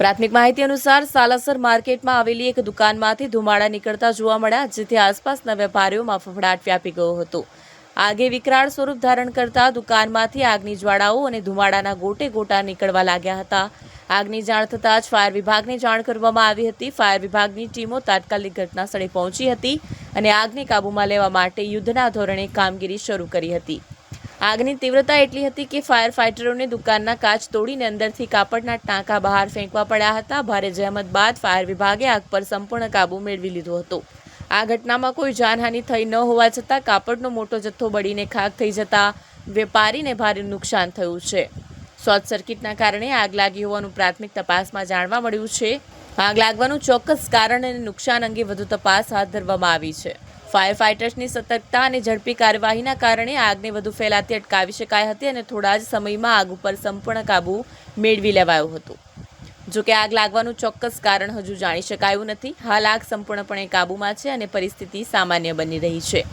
પ્રાથમિક માહિતી અનુસાર સાલાસર માર્કેટમાં આવેલી એક દુકાનમાંથી ધુમાડા નીકળતા જોવા મળ્યા, જેથી આસપાસના વેપારીઓમાં ફફડાટ વ્યાપી ગયો હતો. આગે વિકરાળ સ્વરૂપ ધારણ કરતા દુકાનમાંથી આગની જ્વાળાઓ અને ધુમાડાના ગોટે ગોટા નીકળવા લાગ્યા હતા. આગની જાણ થતાં જ ફાયર વિભાગને જાણ કરવામાં આવી હતી. ફાયર વિભાગની ટીમો તાત્કાલિક ઘટના સ્થળે પહોંચી હતી અને આગને કાબૂમાં લેવા માટે યુદ્ધના ધોરણે કામગીરી શરૂ કરી હતી. આગની તીવ્રતા એટલી હતી કે ફાયર ફાઇટરોને દુકાનના કાચ તોડીને અંદરથી કાપડના ટાંકા બહાર ફેંકવા પડ્યા હતા. ભારે જહેમત બાદ ફાયર વિભાગે આગ પર સંપૂર્ણ કાબૂ મેળવી લીધો હતો. આ ઘટનામાં કોઈ જાનહાનિ થઈ ન હોવા છતાં કાપડનો મોટો જથ્થો બળીને ખાક થઈ જતા વેપારીને ભારે નુકસાન થયું છે. શોર્ટ સર્કિટના કારણે આગ લાગી હોવાનું પ્રાથમિક તપાસમાં જાણવા મળ્યું છે. આગ લાગવાનું ચોક્કસ કારણ અને નુકસાન અંગે વધુ તપાસ હાથ ધરવામાં આવી છે. ફાયર ફાઇટર્સની સતર્કતા અને ઝડપી કાર્યવાહીના કારણે આગને વધુ ફેલાતી અટકાવી શકાઈ હતી અને થોડા જ સમયમાં આગ ઉપર સંપૂર્ણ કાબુ મેળવી લેવાયું હતું. જો કે આગ લાગવાનું ચોક્કસ કારણ હજુ જાણી શકાયું નથી. હાલ આગ સંપૂર્ણપણે કાબૂમાં છે અને પરિસ્થિતિ સામાન્ય બની રહી છે.